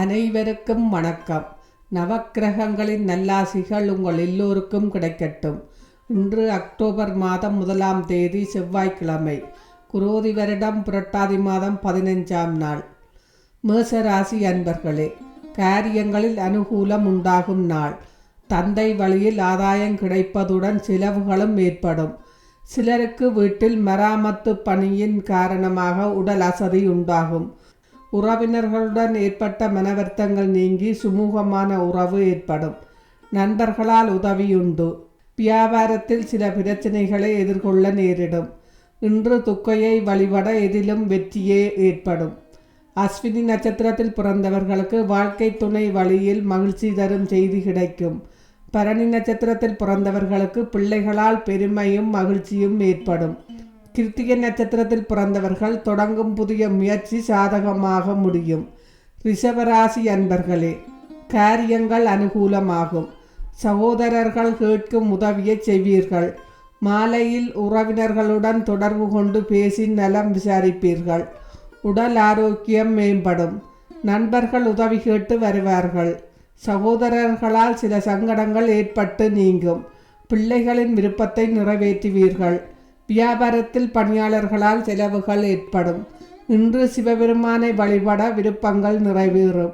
அனைவருக்கும் வணக்கம். நவக்கிரகங்களின் நல்லாசிகள் உங்கள் எல்லோருக்கும் கிடைக்கட்டும். இன்று அக்டோபர் மாதம் முதலாம் தேதி செவ்வாய்க்கிழமை குரோதி வருடம் புரட்டாதி மாதம் பதினைஞ்சாம் நாள். மேசராசி அன்பர்களே காரியங்களில் அனுகூலம் உண்டாகும் நாள். தந்தை வழியில் ஆதாயம் கிடைப்பதுடன் செலவுகளும் ஏற்படும். சிலருக்கு வீட்டில் மராமத்து பணியின் காரணமாக உடல் அசதி உண்டாகும். உறவினர்களுடன் ஏற்பட்ட மனவர்த்தங்கள் நீங்கி சுமூகமான உறவு ஏற்படும். நண்பர்களால் உதவியுண்டு. வியாபாரத்தில் சில பிரச்சனைகளை எதிர்கொள்ள நேரிடும். இன்று துக்கையை வழிபட எதிலும் வெற்றியே ஏற்படும். அஸ்வினி நட்சத்திரத்தில் பிறந்தவர்களுக்கு வாழ்க்கை துணை வழியில் மகிழ்ச்சி தரும் செய்தி கிடைக்கும். பரணி நட்சத்திரத்தில் பிறந்தவர்களுக்கு பிள்ளைகளால் பெருமையும் மகிழ்ச்சியும் ஏற்படும். கிருத்திகை நட்சத்திரத்தில் பிறந்தவர்கள் தொடங்கும் புதிய முயற்சி சாதகமாக முடியும். ரிஷபராசி அன்பர்களே காரியங்கள் அனுகூலமாகும். சகோதரர்கள் கேட்கும் உதவியை செய்வீர்கள். மாலையில் உறவினர்களுடன் தொடர்பு கொண்டு பேசி நலம் விசாரிப்பீர்கள். உடல் ஆரோக்கியம் மேம்படும். நண்பர்கள் உதவி கேட்டு வருவார்கள். சகோதரர்களால் சில சங்கடங்கள் ஏற்பட்டு நீங்கும். பிள்ளைகளின் விருப்பத்தை நிறைவேற்றுவீர்கள். வியாபாரத்தில் பணியாளர்களால் செலவுகள் ஏற்படும். இன்று சிவபெருமானை வழிபட விருப்பங்கள் நிறைவேறும்.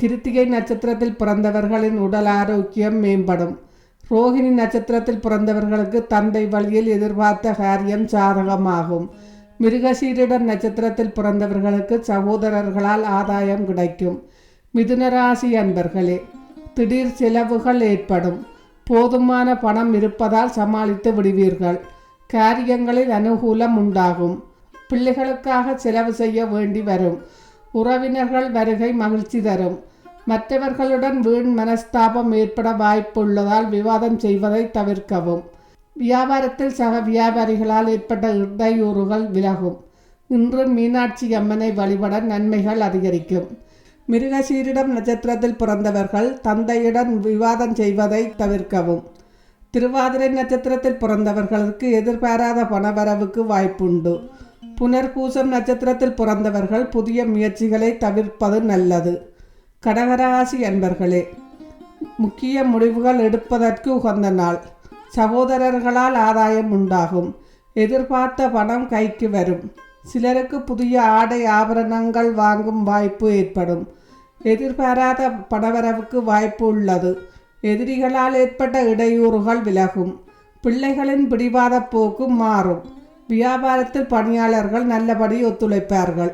கிருத்திகை நட்சத்திரத்தில் பிறந்தவர்களின் உடல் ஆரோக்கியம் மேம்படும். ரோகிணி நட்சத்திரத்தில் பிறந்தவர்களுக்கு தந்தை வழியில் எதிர்பார்த்த காரியம் சாதகமாகும். மிருகசீரிடர் நட்சத்திரத்தில் பிறந்தவர்களுக்கு சகோதரர்களால் ஆதாயம் கிடைக்கும். மிதுனராசி அன்பர்களே திடீர் செலவுகள் ஏற்படும். போதுமான பணம் இருப்பதால் சமாளித்து விடுவீர்கள். காரியங்களில் அனுகூலம் உண்டாகும் பிள்ளைகளுக்காக செலவு செய்ய வேண்டி வரும். உறவினர்கள் வருகை மகிழ்ச்சி தரும். மற்றவர்களுடன் வீண் மனஸ்தாபம் ஏற்பட வாய்ப்புள்ளதால் விவாதம் செய்வதை தவிர்க்கவும். வியாபாரத்தில் சக வியாபாரிகளால் ஏற்பட்ட இடையூறுகள் விலகும். இன்று மீனாட்சி அம்மனை வழிபட நன்மைகள் அதிகரிக்கும். மிருகசீரிடம் நட்சத்திரத்தில் பிறந்தவர்கள் தந்தையுடன் விவாதம் செய்வதை தவிர்க்கவும். திருவாதிரை நட்சத்திரத்தில் பிறந்தவர்களுக்கு எதிர்பாராத பணவரவுக்கு வாய்ப்புண்டு. புனர்பூசம் நட்சத்திரத்தில் பிறந்தவர்கள் புதிய முயற்சிகளை தவிர்ப்பது நல்லது. கடகராசி என்பர்களே முக்கிய முடிவுகள் எடுப்பதற்கு உகந்த நாள். சகோதரர்களால் ஆதாயம் உண்டாகும். எதிர்பார்த்த பணம் கைக்கு வரும். சிலருக்கு புதிய ஆடை ஆபரணங்கள் வாங்கும் வாய்ப்பு ஏற்படும். எதிர்பாராத பணவரவுக்கு வாய்ப்பு உள்ளது. எதிரிகளால் ஏற்பட்ட இடையூறுகள் விலகும். பிள்ளைகளின் பிடிவாத போக்கு மாறும். வியாபாரத்தில் பணியாளர்கள் நல்லபடி ஒத்துழைப்பார்கள்.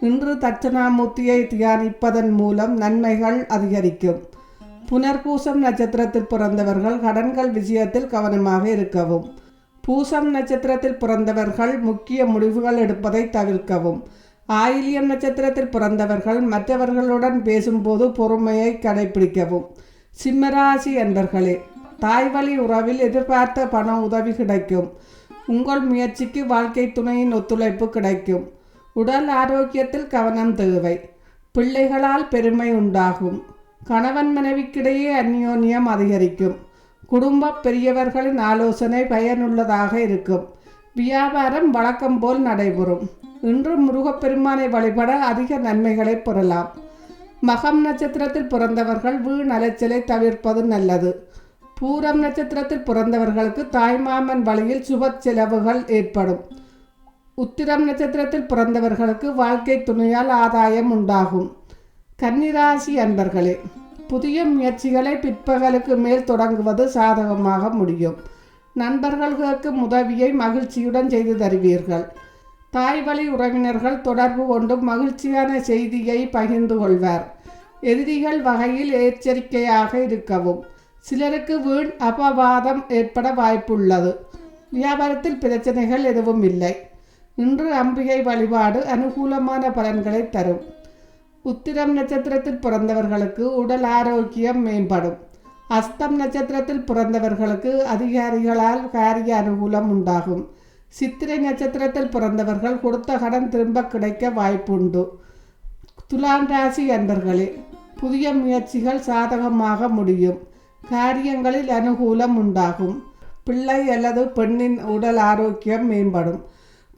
இன்று தட்சணாமூர்த்தியை தியானிப்பதன் மூலம் நன்மைகள் அதிகரிக்கும். புனர்பூசம் நட்சத்திரத்தில் பிறந்தவர்கள் கடன்கள் விஷயத்தில் கவனமாக இருக்கவும். பூசம் நட்சத்திரத்தில் பிறந்தவர்கள் முக்கிய முடிவுகள் எடுப்பதை தவிர்க்கவும். ஆயிலியம் நட்சத்திரத்தில் பிறந்தவர்கள் மற்றவர்களுடன் பேசும்போது பொறுமையை கடைபிடிக்கவும் சிம்மராசி என்பர்களே தாய்வழி உறவில் எதிர்பார்த்த பண உதவி கிடைக்கும். உங்கள் முயற்சிக்கு வாழ்க்கை துணையின் ஒத்துழைப்பு கிடைக்கும். உடல் ஆரோக்கியத்தில் கவனம் தேவை. பிள்ளைகளால் பெருமை உண்டாகும். கணவன் மனைவிக்கிடையே அந்யோன்யம் அதிகரிக்கும். குடும்ப பெரியவர்களின் ஆலோசனை பயனுள்ளதாக இருக்கும். வியாபாரம் வழக்கம் போல் நடைபெறும். இன்று முருகப்பெருமானை வழிபட அதிக நன்மைகளை பெறலாம். மகம் நட்சத்திரத்தில் பிறந்தவர்கள் வீண் அலைச்சலை தவிர்ப்பது நல்லது. பூரம் நட்சத்திரத்தில் பிறந்தவர்களுக்கு தாய்மாமன் வழியில் சுப செலவுகள் ஏற்படும். உத்திரம் நட்சத்திரத்தில் பிறந்தவர்களுக்கு வாழ்க்கை துணையால் ஆதாயம் உண்டாகும். கன்னிராசி அன்பர்களே புதிய முயற்சிகளை பிற்பகலுக்கு மேல் தொடங்குவது சாதகமாக முடியும். நண்பர்களுக்கு உதவியை மகிழ்ச்சியுடன் செய்து தருவீர்கள். தாய் வழி உறவினர்கள் தொடர்பு கொண்டு மகிழ்ச்சியான செய்தியை பகிர்ந்து கொள்வார். எதிரிகள் வகையில் எச்சரிக்கையாக இருக்கவும். சிலருக்கு வீண் அபவாதம் ஏற்பட வாய்ப்புள்ளது. வியாபாரத்தில் பிரச்சனைகள் எதுவும் இல்லை. இன்று அம்பிகை வழிபாடு அனுகூலமான பலன்களை தரும். உத்திரம் நட்சத்திரத்தில் பிறந்தவர்களுக்கு உடல் ஆரோக்கியம் மேம்படும். அஸ்தம் நட்சத்திரத்தில் பிறந்தவர்களுக்கு அதிகாரிகளால் காரிய அனுகூலம் உண்டாகும். சித்திரை நட்சத்திரத்தில் பிறந்தவர்கள் கொடுத்த கடன் திரும்ப கிடைக்க வாய்ப்புண்டு. துலாம் ராசி அன்பர்களே புதிய முயற்சிகள் சாதகமாக முடியும். காரியங்களில் அனுகூலம் உண்டாகும். பிள்ளை அல்லது பெண்ணின் உடல் ஆரோக்கியம் மேம்படும்.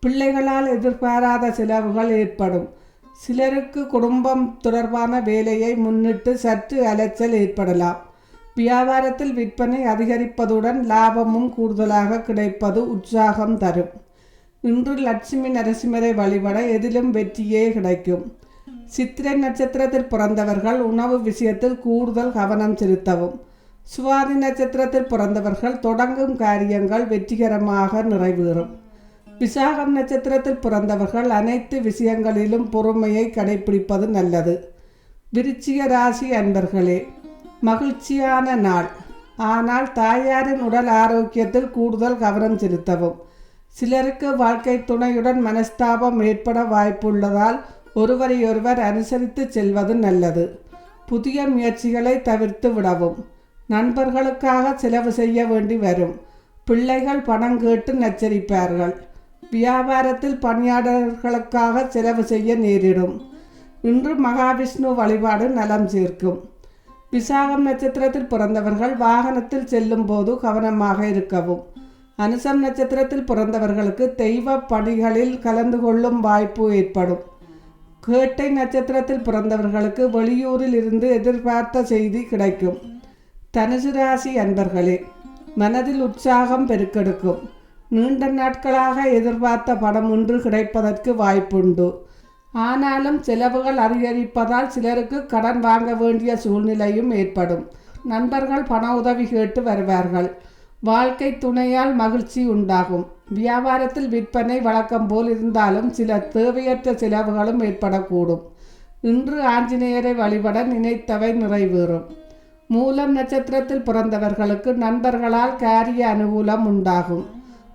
பிள்ளைகளால் எதிர்பாராத செலவுகள் ஏற்படும். சிலருக்கு குடும்பம் தொடர்பான வேலையை முன்னிட்டு சற்று அலைச்சல் ஏற்படலாம். வியாபாரத்தில் விற்பனை அதிகரிப்பதுடன் லாபமும் கூடுதலாக கிடைப்பது உற்சாகம் தரும். இன்று லட்சுமி நரசிம்மரை வழிபட எதிலும் வெற்றியே கிடைக்கும். சித்திரை நட்சத்திரத்தில் பிறந்தவர்கள் உணவு விஷயத்தில் கூடுதல் கவனம் செலுத்தவும். சுவாதி நட்சத்திரத்தில் பிறந்தவர்கள் தொடங்கும் காரியங்கள் வெற்றிகரமாக நிறைவேறும். விசாகம் நட்சத்திரத்தில் பிறந்தவர்கள் அனைத்து விஷயங்களிலும் பொறுமையை கடைபிடிப்பது நல்லது. விருச்சிக ராசி அன்பர்களே மகிழ்ச்சியான நாள். ஆனால் தாயாரின் உடல் ஆரோக்கியத்தில் கூடுதல் கவனம் செலுத்தவும். சிலருக்கு வாழ்க்கை துணையுடன் மனஸ்தாபம் ஏற்பட வாய்ப்புள்ளதால் ஒருவரையொருவர் அனுசரித்து செல்வது நல்லது. புதிய முயற்சிகளை தவிர்த்து விடவும். நண்பர்களுக்காக செலவு செய்ய வேண்டி வரும். பிள்ளைகள் பணம் கேட்டு நச்சரிப்பார்கள். வியாபாரத்தில் பணியாளர்களுக்காக செலவு செய்ய நேரிடும். இன்று மகாவிஷ்ணு வழிபாடு நலம் சேர்க்கும். விசாகம் நட்சத்திரத்தில் பிறந்தவர்கள் வாகனத்தில் செல்லும் போது கவனமாக இருக்கவும். அனுசம் நட்சத்திரத்தில் பிறந்தவர்களுக்கு தெய்வ பணிகளில் கலந்து கொள்ளும் வாய்ப்பு ஏற்படும். கேட்டை நட்சத்திரத்தில் பிறந்தவர்களுக்கு வெளியூரில் இருந்து எதிர்பார்த்த செய்தி கிடைக்கும். தனுசு ராசி அன்பர்களே மனதில் உற்சாகம் பெருக்கெடுக்கும். நீண்ட நாட்களாக எதிர்பார்த்த பணம் ஒன்று கிடைப்பதற்கு வாய்ப்புண்டு. ஆனாலும் செலவுகள் அதிகரிப்பதால் சிலருக்கு கடன் வாங்க வேண்டிய சூழ்நிலையும் ஏற்படும். நண்பர்கள் பண உதவி கேட்டு வருவார்கள். வாழ்க்கை துணையால் மகிழ்ச்சி உண்டாகும். வியாபாரத்தில் விற்பனை வழக்கம் போல் இருந்தாலும் சில தேவையற்ற செலவுகளும் ஏற்படக்கூடும். இன்று ஆஞ்சநேயரை வழிபட நினைத்தவை நிறைவேறும். மூலம் நட்சத்திரத்தில் பிறந்தவர்களுக்கு நண்பர்களால் காரிய அனுகூலம் உண்டாகும்.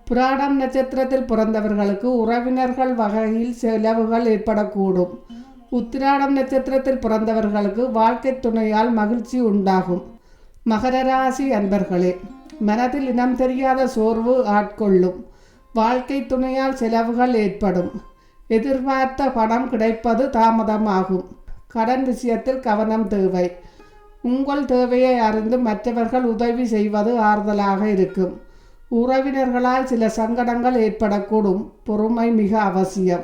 புராடம் நட்சத்திரத்தில் பிறந்தவர்களுக்கு உறவினர்கள் வகையில் செலவுகள் ஏற்படக்கூடும். உத்திராடம் நட்சத்திரத்தில் பிறந்தவர்களுக்கு வாழ்க்கை துணையால் மகிழ்ச்சி உண்டாகும். மகர ராசி அன்பர்களே மனதில் இனம் தெரியாத சோர்வு ஆட்கொள்ளும். வாழ்க்கை துணையால் செலவுகள் ஏற்படும். எதிர்பார்த்த பணம் கிடைப்பது தாமதமாகும். கடன் விஷயத்தில் கவனம் தேவை. உங்கள் தேவையை அறிந்து மற்றவர்கள் உதவி செய்வது ஆறுதலாக இருக்கும். உறவினர்களால் சில சங்கடங்கள் ஏற்படக்கூடும். பொறுமை மிக அவசியம்.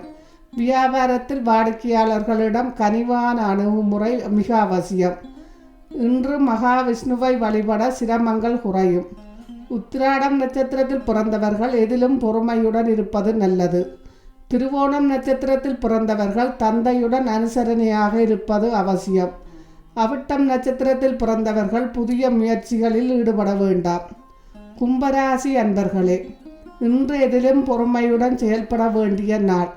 வியாபாரத்தில் வாடிக்கையாளர்களிடம் கனிவான அணுகுமுறை மிக அவசியம். இன்று மகாவிஷ்ணுவை வழிபட சிரமங்கள் குறையும். உத்திராடம் நட்சத்திரத்தில் பிறந்தவர்கள் எதிலும் பொறுமையுடன் இருப்பது நல்லது. திருவோணம் நட்சத்திரத்தில் பிறந்தவர்கள் தந்தையுடன் அனுசரணையாக இருப்பது அவசியம். அவிட்டம் நட்சத்திரத்தில் பிறந்தவர்கள் புதிய முயற்சிகளில் ஈடுபட வேண்டாம். கும்பராசி அன்பர்களே இன்று எதிலும் பொறுமையுடன் செயல்பட வேண்டிய நாள்.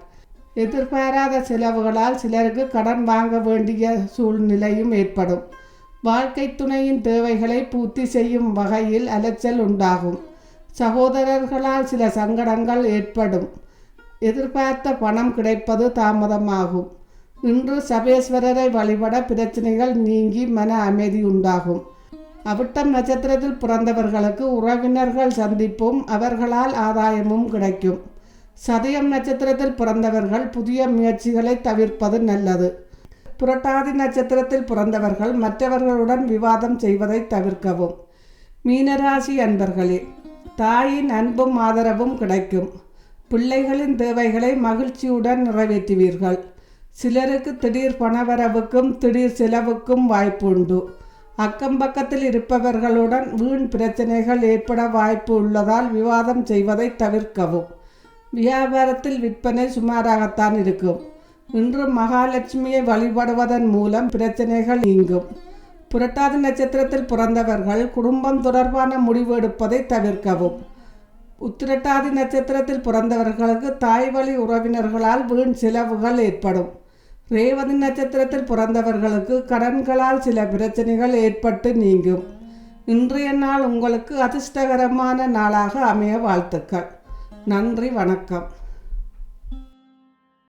எதிர்பாராத செலவுகளால் சிலருக்கு கடன் வாங்க வேண்டிய சூழ்நிலையும் ஏற்படும். வாழ்க்கை துணையின் தேவைகளை பூர்த்தி செய்யும் வகையில் அலைச்சல் உண்டாகும். சகோதரர்களால் சில சங்கடங்கள் ஏற்படும். எதிர்பார்த்த பணம் கிடைப்பது தாமதமாகும். இன்று சபேஸ்வரரை வழிபட பிரச்சனைகள் நீங்கி மன அமைதி உண்டாகும். அவிட்டம் நட்சத்திரத்தில் பிறந்தவர்களுக்கு உறவினர்கள் சந்திப்பும் அவர்களால் ஆதாயமும் கிடைக்கும். சதயம் நட்சத்திரத்தில் பிறந்தவர்கள் புதிய முயற்சிகளை தவிர்ப்பது நல்லது. புரட்டாதி நட்சத்திரத்தில் பிறந்தவர்கள் மற்றவர்களுடன் விவாதம் செய்வதை தவிர்க்கவும். மீனராசி அன்பர்களே தாயின் அன்பும் ஆதரவும் கிடைக்கும். பிள்ளைகளின் தேவைகளை மகிழ்ச்சியுடன் நிறைவேற்றுவீர்கள். சிலருக்கு திடீர் பணவரவுக்கும் திடீர் செலவுக்கும் வாய்ப்பு உண்டு அக்கம் பக்கத்தில் இருப்பவர்களுடன் வீண் பிரச்சனைகள் ஏற்பட வாய்ப்பு உள்ளதால் விவாதம் செய்வதை தவிர்க்கவும். வியாபாரத்தில் விற்பனை சுமாராகத்தான் இருக்கும். இன்று மகாலட்சுமியை வழிபடுவதன் மூலம் பிரச்சனைகள் நீங்கும். புரட்டாதி நட்சத்திரத்தில் பிறந்தவர்கள் குடும்பம் தொடர்பான முடிவு எடுப்பதை தவிர்க்கவும். உத்திரட்டாதி நட்சத்திரத்தில் பிறந்தவர்களுக்கு தாய் வழி உறவினர்களால் வீண் செலவுகள் ஏற்படும். ரேவதி நட்சத்திரத்தில் பிறந்தவர்களுக்கு கடன்களால் சில பிரச்சனைகள் ஏற்பட்டு நீங்கும். இன்றைய நாள் உங்களுக்கு அதிர்ஷ்டகரமான நாளாக அமைய வாழ்த்துக்கள். நன்றி வணக்கம்.